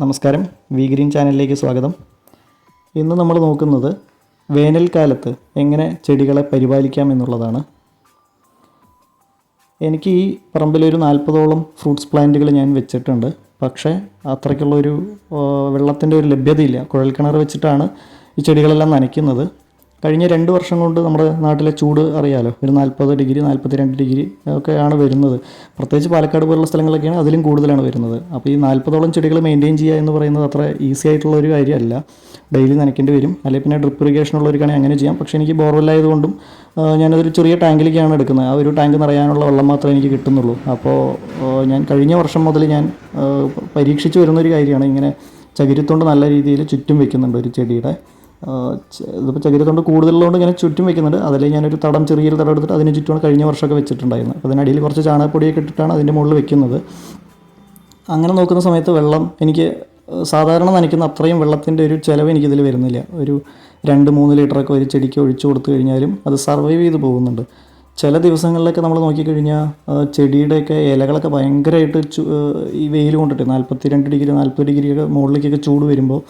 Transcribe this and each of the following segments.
നമസ്കാരം. V green ചാനലിലേക്ക് സ്വാഗതം. ഇന്ന് നമ്മൾ നോക്കുന്നത് വേനൽക്കാലത്ത് എങ്ങനെ ചെടികളെ പരിപാലിക്കാം എന്നുള്ളതാണ്. എനിക്ക് ഈ പറമ്പിലൊരു നാൽപ്പതോളം ഫ്രൂട്ട്സ് പ്ലാന്റുകൾ ഞാൻ വെച്ചിട്ടുണ്ട്. പക്ഷേ അത്രയ്ക്കുള്ളൊരു വെള്ളത്തിന്റെ ഒരു ലഭ്യതയില്ല. കുഴൽക്കിണർ വെച്ചിട്ടാണ് ഈ ചെടികളെല്ലാം നനയ്ക്കുന്നത്. കഴിഞ്ഞ രണ്ട് വർഷം കൊണ്ട് നമ്മുടെ നാട്ടിലെ ചൂട് അറിയാലോ. ഒരു നാൽപ്പത് ഡിഗ്രി നാൽപ്പത്തി രണ്ട് ഡിഗ്രി ഒക്കെയാണ് വരുന്നത്. പ്രത്യേകിച്ച് പാലക്കാട് പോലുള്ള സ്ഥലങ്ങളൊക്കെയാണ് അതിലും കൂടുതലാണ് വരുന്നത്. അപ്പോൾ ഈ നാൽപ്പതോളം ചെടികൾ മെയിന്റെയിൻ ചെയ്യുക എന്ന് പറയുന്നത് അത്ര ഈസി ആയിട്ടുള്ള ഒരു കാര്യമല്ല. ഡെയിലി നനയ്ക്കേണ്ടി വരും. അല്ലെങ്കിൽ പിന്നെ ഡ്രിപ്പ് ഇറിഗേഷൻ ഉള്ളവർക്കാണെങ്കിൽ അങ്ങനെ ചെയ്യാം. പക്ഷേ എനിക്ക് ബോർവെൽ ആയതുകൊണ്ടും ഞാനതൊരു ചെറിയ ടാങ്കിലേക്കാണ് എടുക്കുന്നത്. ആ ഒരു ടാങ്ക് നിറയാനുള്ള വെള്ളം മാത്രമേ എനിക്ക് കിട്ടുന്നുള്ളൂ. അപ്പോൾ ഞാൻ കഴിഞ്ഞ വർഷം മുതൽ ഞാൻ പരീക്ഷിച്ചു വരുന്നൊരു കാര്യമാണ്. ഇങ്ങനെ ചകിരിത്തൊണ്ട് നല്ല രീതിയിൽ ചുറ്റും വെക്കുന്നുണ്ട് ഒരു ചെടിയുടെ. ഇതിപ്പോൾ ചകിരിത്തൊണ്ട് കൂടുതലുള്ളതുകൊണ്ട് ഇങ്ങനെ ചുറ്റും വെക്കുന്നുണ്ട്. അതിൽ ഞാനൊരു തടം ചെറിയൊരു തടം എടുത്തിട്ട് അതിന് ചുറ്റുമാണ് കഴിഞ്ഞ വർഷമൊക്കെ വെച്ചിട്ടുണ്ടായിരുന്നത് അപ്പോൾ അതിനടിയിൽ കുറച്ച് ചാണകപ്പൊടിയൊക്കെ ഇട്ടിട്ടാണ് അതിന്റെ മുകളിൽ വെക്കുന്നത്. അങ്ങനെ നോക്കുന്ന സമയത്ത് വെള്ളം എനിക്ക് സാധാരണ നനയ്ക്കുന്ന അത്രയും വെള്ളത്തിന്റെ ഒരു ചിലവ് എനിക്കിതിൽ വരുന്നില്ല. ഒരു രണ്ട് മൂന്ന് ലിറ്ററൊക്കെ ഒരു ചെടിക്ക് ഒഴിച്ചു കൊടുത്തു കഴിഞ്ഞാലും അത് സർവൈവ് ചെയ്ത് പോകുന്നുണ്ട്. ചില ദിവസങ്ങളിലൊക്കെ നമ്മൾ നോക്കിക്കഴിഞ്ഞാൽ ചെടിയുടെയൊക്കെ ഇലകളൊക്കെ ഭയങ്കരമായിട്ട് ഈ വെയിൽ കൊണ്ടിട്ട് നാൽപ്പത്തി രണ്ട് ഡിഗ്രി നാൽപ്പത് ഡിഗ്രിയൊക്കെ മുകളിലേക്കൊക്കെ ചൂട് വരുമ്പോൾ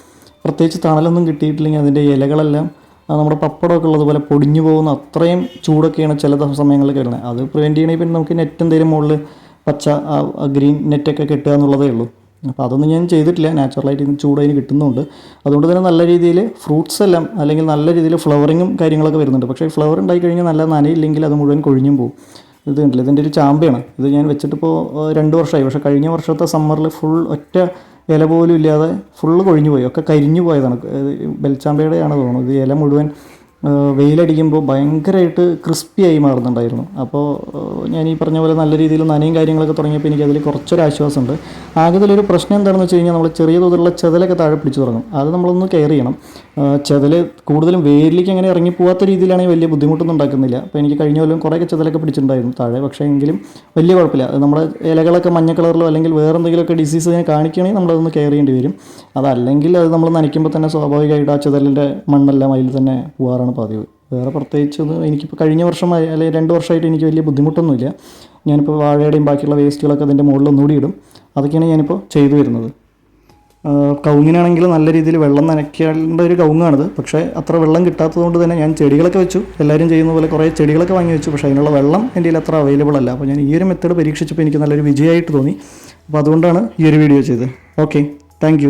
പ്രത്യേകിച്ച് തണലൊന്നും കിട്ടിയിട്ടില്ലെങ്കിൽ അതിന്റെ ഇലകളെല്ലാം നമ്മുടെ പപ്പടമൊക്കെ ഉള്ളതുപോലെ പൊടിഞ്ഞു പോകുന്ന അത്രയും ചൂടൊക്കെയാണ് ചില സമയങ്ങളിൽ കിട്ടുന്നത്. അത് പ്രിവെന്റ് ചെയ്യണമെങ്കിൽ പിന്നെ നമുക്ക് നെറ്റ് എന്തെങ്കിലും മുകളിൽ പച്ച ഗ്രീൻ നെറ്റൊക്കെ കെട്ടുക എന്നുള്ളതേ ഉള്ളൂ. അപ്പോൾ അതൊന്നും ഞാൻ ചെയ്തിട്ടില്ല. നാച്ചുറലായിട്ട് ഇതിന് ചൂട് അതിന് കിട്ടുന്നുണ്ട്. അതുകൊണ്ട് തന്നെ നല്ല രീതിയിൽ ഫ്രൂട്ട്സ് എല്ലാം അല്ലെങ്കിൽ നല്ല രീതിയിൽ ഫ്ലവറിങ്ങും കാര്യങ്ങളൊക്കെ വരുന്നുണ്ട്. പക്ഷേ ഫ്ലവർ ഉണ്ടായി കഴിഞ്ഞാൽ നല്ല നനയില്ലെങ്കിൽ അത് മുഴുവൻ കൊഴിഞ്ഞും പോകും. ഇത് കണ്ടില്ല? ഇതിന്റെ ഒരു ചാമ്പയാണ്. ഇത് ഞാൻ വെച്ചിട്ടിപ്പോൾ രണ്ട് വർഷമായി. പക്ഷേ കഴിഞ്ഞ വർഷത്തെ സമ്മറിൽ ഫുൾ ഒറ്റ ഇല പോലും ഇല്ലാതെ ഫുള്ള് കൊഴിഞ്ഞു പോയി. ഒക്കെ കരിഞ്ഞു പോയതാണ്. ബെൽച്ചാമ്പയുടെയാണ് തോന്നുന്നത് ഇത് ഇല മുഴുവൻ വെയിലടിക്കുമ്പോൾ ഭയങ്കരമായിട്ട് ക്രിസ്പി ആയി മാറുന്നുണ്ടായിരുന്നു. അപ്പോൾ ഞാൻ ഈ പറഞ്ഞ പോലെ നല്ല രീതിയിൽ നനയും കാര്യങ്ങളൊക്കെ തുടങ്ങിയപ്പോൾ എനിക്ക് അതിൽ കുറച്ചൊരു ആശ്വാസമുണ്ട്. ആകെ ഒരു പ്രശ്നം എന്താണെന്ന് വെച്ച് കഴിഞ്ഞാൽ നമ്മൾ ചെറിയ തോതിലുള്ള ചെതലൊക്കെ താഴെ പിടിച്ചു തുടങ്ങും. അത് നമ്മളൊന്ന് കെയർ ചെയ്യണം. ചെതൽ കൂടുതലും വേരിലേക്ക് അങ്ങനെ ഇറങ്ങി പോകാത്ത രീതിയിലാണെങ്കിൽ വലിയ ബുദ്ധിമുട്ടൊന്നും ഉണ്ടാക്കുന്നില്ല. അപ്പോൾ എനിക്ക് കഴിഞ്ഞ കൊല്ലം കുറേയൊക്കെ ചെതലൊക്കെ പിടിച്ചിട്ടുണ്ടായിരുന്നു താഴെ. പക്ഷേ എങ്കിലും വലിയ കുഴപ്പമില്ല. നമ്മുടെ ഇലകളൊക്കെ മഞ്ഞ കളറിലോ അല്ലെങ്കിൽ വേറെ എന്തെങ്കിലുമൊക്കെ ഡിസീസ് ഇതിനെ കാണിക്കുകയാണെങ്കിൽ നമ്മളതൊന്ന് കെയർ ചെയ്യേണ്ടി വരും. അതല്ലെങ്കിൽ അത് നമ്മൾ നനയ്ക്കുമ്പോൾ തന്നെ സ്വാഭാവികമായിട്ട് ആ ചെതലിന്റെ മണ്ണെല്ലാം അതിൽ തന്നെ പോകാറാണ് പതിവ്. വേറെ പ്രത്യേകിച്ചൊന്നും എനിക്കിപ്പോൾ കഴിഞ്ഞ വർഷമായി അല്ലെങ്കിൽ രണ്ട് വർഷമായിട്ട് എനിക്ക് വലിയ ബുദ്ധിമുട്ടൊന്നുമില്ല. ഞാനിപ്പോൾ വാഴയുടെയും ബാക്കിയുള്ള വേസ്റ്റുകളൊക്കെ അതിന്റെ മുകളിൽ ഒന്നുകൂടി ഇടും. അതൊക്കെയാണ് ഞാനിപ്പോൾ ചെയ്തു വരുന്നത്. കവുങ്ങിനാണെങ്കിൽ നല്ല രീതിയിൽ വെള്ളം നനയ്ക്കേണ്ട ഒരു കവുങ്ങാണിത്. പക്ഷേ അത്ര വെള്ളം കിട്ടാത്തതുകൊണ്ട് തന്നെ ഞാൻ ചെടികളൊക്കെ വെച്ചു. എല്ലാവരും ചെയ്യുന്ന പോലെ കുറേ ചെടികളൊക്കെ വാങ്ങി വെച്ചു. പക്ഷേ അതിനുള്ള വെള്ളം എന്റെ കയ്യിൽ അത്ര അവൈലബിൾ അല്ല. അപ്പോൾ ഞാൻ ഈ ഒരു മെത്തേഡ് പരീക്ഷിച്ചപ്പോൾ എനിക്ക് നല്ലൊരു വിജയമായിട്ട് തോന്നി. അപ്പോൾ അതുകൊണ്ടാണ് ഈ ഒരു വീഡിയോ ചെയ്തത്. Okay thank